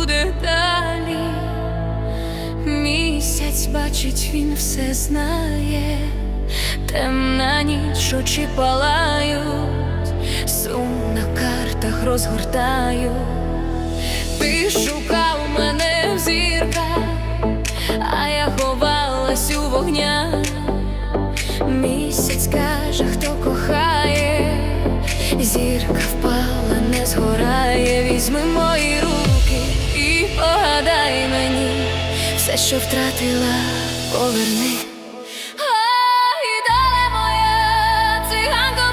буде далі, місяць бачить, він все знає, темна ніч очі палають, сум на картах розгортаю, ти шукав мене в зірках, а я ховалась у вогнях. Місяць каже, хто кохає, зірка впала, не згорає, візьми мої руки і погадай мені все, що втратила, поверни. Ай, доле моя, циганко,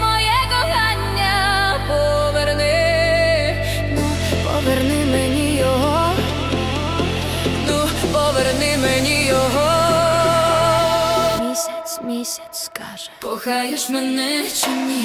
моє кохання поверни, ну, поверни мені його, ну, поверни мені його. Місяць, місяць скаже, кохаєш мене чи ні?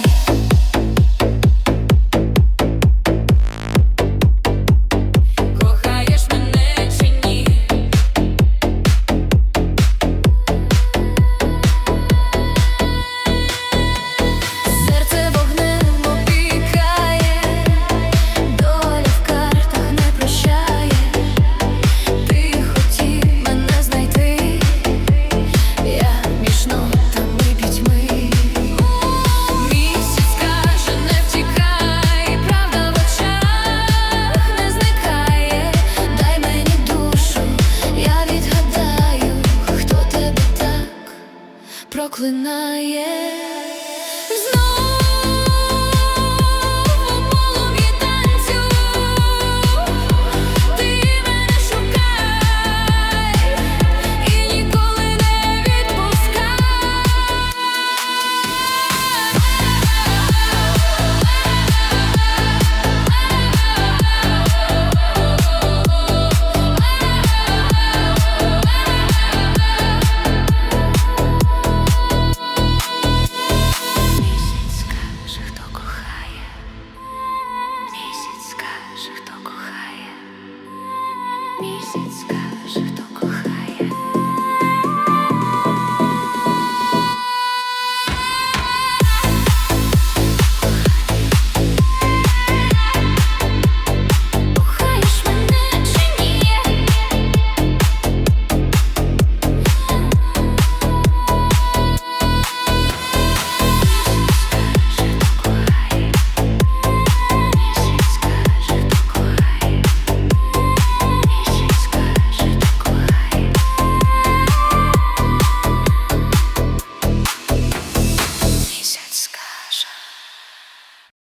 Проклинає. Місяць каже хто.